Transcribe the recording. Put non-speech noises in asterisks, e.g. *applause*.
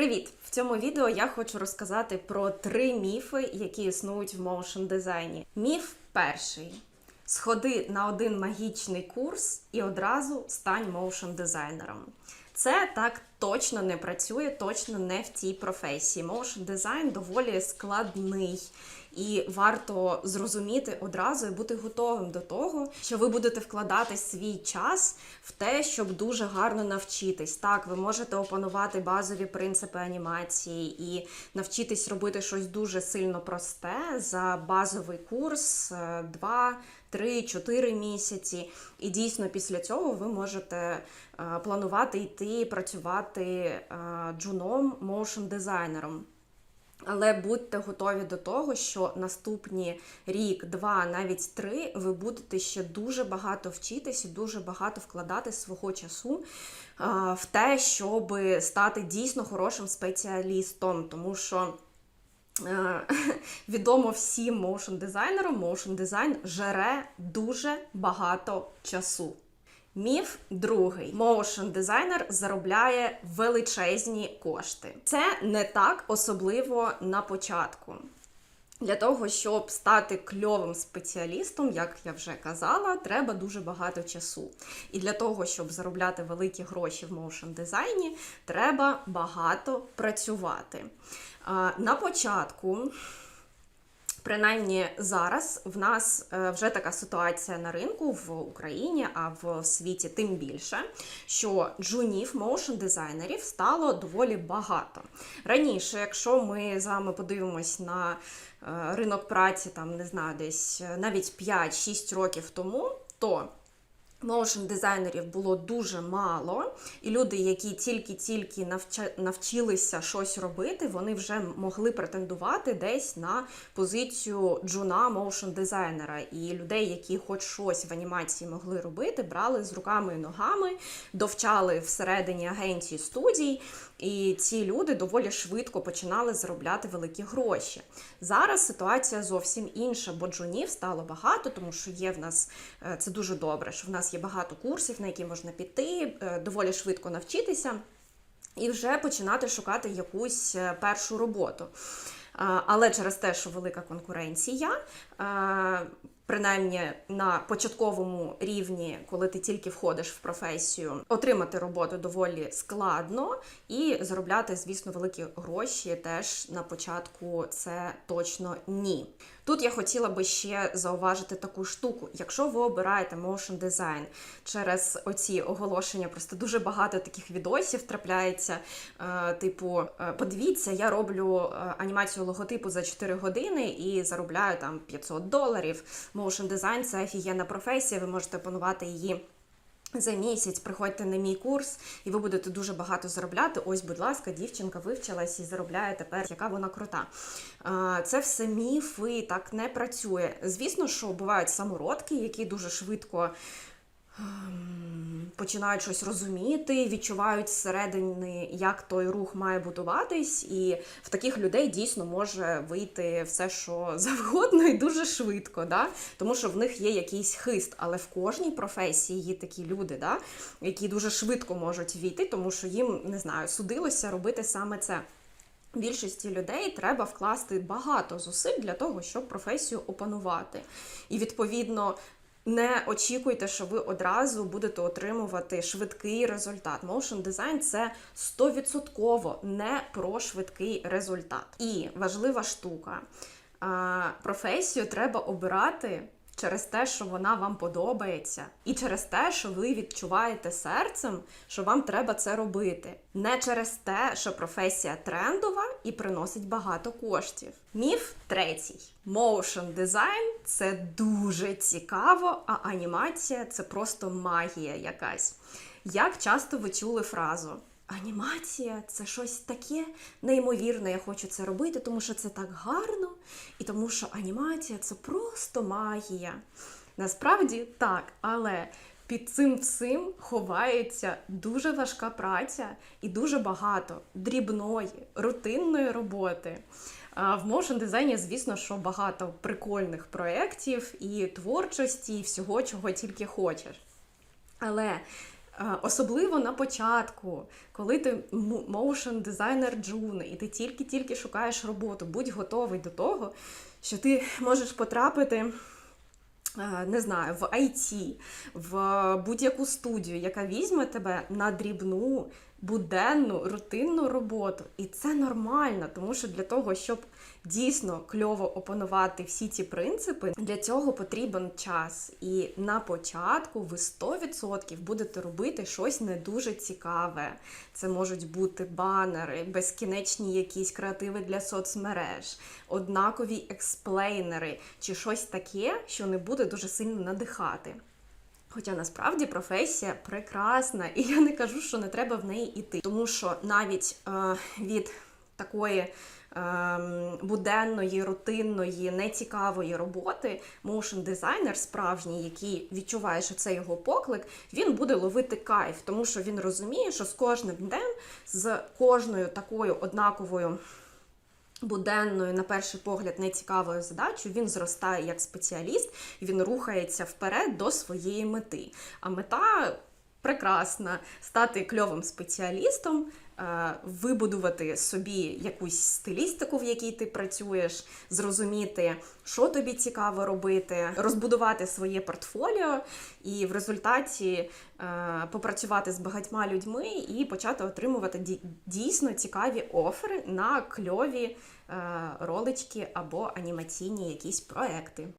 Привіт! В цьому відео я хочу розказати про три міфи, які існують в моушн дизайні. Міф перший: сходи на один магічний курс і одразу стань моушн дизайнером. Це так точно не працює, точно не в цій професії. Моушн дизайн доволі складний. І варто зрозуміти одразу і бути готовим до того, що ви будете вкладати свій час в те, щоб дуже гарно навчитись. Так, ви можете опанувати базові принципи анімації і навчитись робити щось дуже сильно просте за базовий курс 2, 3, 4 місяці. І дійсно після цього ви можете планувати йти працювати е, джуном, моушн дизайнером. Але будьте готові до того, що наступні рік, два, навіть три, ви будете ще дуже багато вчитись і дуже багато вкладати свого часу а, в те, щоб стати дійсно хорошим спеціалістом, тому що. е, *laughs* Відомо всім моушн дизайнерам, моушн дизайн жере дуже багато часу. Міф другий: моушн дизайнер заробляє величезні кошти. Це не так особливо на початку. Для того, щоб стати кльовим спеціалістом, як я вже казала, треба дуже багато часу. І для того, щоб заробляти великі гроші в моушн дизайні, треба багато працювати. На початку Принаймні зараз в нас е, вже така ситуація на ринку в Україні, а в світі тим більше, що джунів моушн дизайнерів стало доволі багато. Раніше, якщо ми з вами подивимось на е, ринок праці, там не знаю, десь е, навіть 5-6 років тому, то Моушн дизайнерів було дуже мало, і люди, які тільки-тільки навчилися щось робити, вони вже могли претендувати десь на позицію джуна моушн дизайнера. І людей, які хоч щось в анімації могли робити, брали з руками і ногами, довчали всередині агенції студій, і ці люди доволі швидко починали заробляти великі гроші. Зараз ситуація зовсім інша, бо джунів стало багато, тому що є в нас е, це дуже добре, що в нас є багато курсів, на які можна піти, е, доволі швидко навчитися і вже починати шукати якусь е, першу роботу. Але через те, що велика конкуренція, принаймні на початковому рівні, коли ти тільки входиш в професію, отримати роботу доволі складно і заробляти, звісно, великі гроші теж на початку це точно ні. Тут я хотіла би ще зауважити таку штуку. Якщо ви обираєте motion design через оці оголошення, просто дуже багато таких відосів трапляється. Е, типу, е, подивіться, я роблю е, анімацію логотипу за 4 години і заробляю там 500 доларів. Motion design – це офігенна професія, ви можете опанувати її. За місяць приходьте на мій курс, і ви будете дуже багато заробляти. Ось, будь ласка, дівчинка вивчилась і заробляє тепер, яка вона крута. Це все міфи, так не працює. Звісно, що бувають самородки, які дуже швидко починають щось розуміти, відчувають зсередини, як той рух має будуватись, і в таких людей дійсно може вийти все, що завгодно, і дуже швидко, да? тому що в них є якийсь хист, але в кожній професії є такі люди, да? які дуже швидко можуть війти, тому що їм не знаю, судилося робити саме це. Більшості людей треба вкласти багато зусиль для того, щоб професію опанувати. І відповідно не очікуйте, що ви одразу будете отримувати швидкий результат. Motion design – це 100% не про швидкий результат. І важлива штука. Професію треба обирати через те, що вона вам подобається, і через те, що ви відчуваєте серцем, що вам треба це робити. Не через те, що професія трендова і приносить багато коштів. Міф третій: Motion design – це дуже цікаво, а анімація це просто магія якась. Як часто ви чули фразу? Анімація це щось таке неймовірне. Я хочу це робити, тому що це так гарно, і тому що анімація це просто магія. Насправді так, але під цим всім ховається дуже важка праця і дуже багато дрібної, рутинної роботи. В моушн дизайні, звісно, що багато прикольних проєктів і творчості, і всього, чого тільки хочеш. Але Особливо на початку, коли ти моушен дизайнер джуни, і ти тільки-тільки шукаєш роботу, будь готовий до того, що ти можеш потрапити. Не знаю, в IT, в будь-яку студію, яка візьме тебе на дрібну, буденну, рутинну роботу. І це нормально, тому що для того, щоб дійсно кльово опанувати всі ці принципи, для цього потрібен час. І на початку ви 100% будете робити щось не дуже цікаве. Це можуть бути банери, безкінечні якісь креативи для соцмереж, однакові експлейнери чи щось таке, що не буде дуже сильно надихати. Хоча насправді професія прекрасна, і я не кажу, що не треба в неї йти, тому що навіть е, від такої ем, буденної, рутинної, нецікавої роботи моушн дизайнер справжній, який відчуває, що це його поклик, він буде ловити кайф, тому що він розуміє, що з кожним днем, з кожною такою однаковою буденною, на перший погляд, нецікавою задачею, він зростає як спеціаліст, він рухається вперед до своєї мети. А мета прекрасна стати кльовим спеціалістом, е, вибудувати собі якусь стилістику, в якій ти працюєш, зрозуміти, що тобі цікаво робити, розбудувати своє портфоліо, і в результаті е, попрацювати з багатьма людьми і почати отримувати дійсно цікаві офери на кльові е, ролички або анімаційні якісь проекти.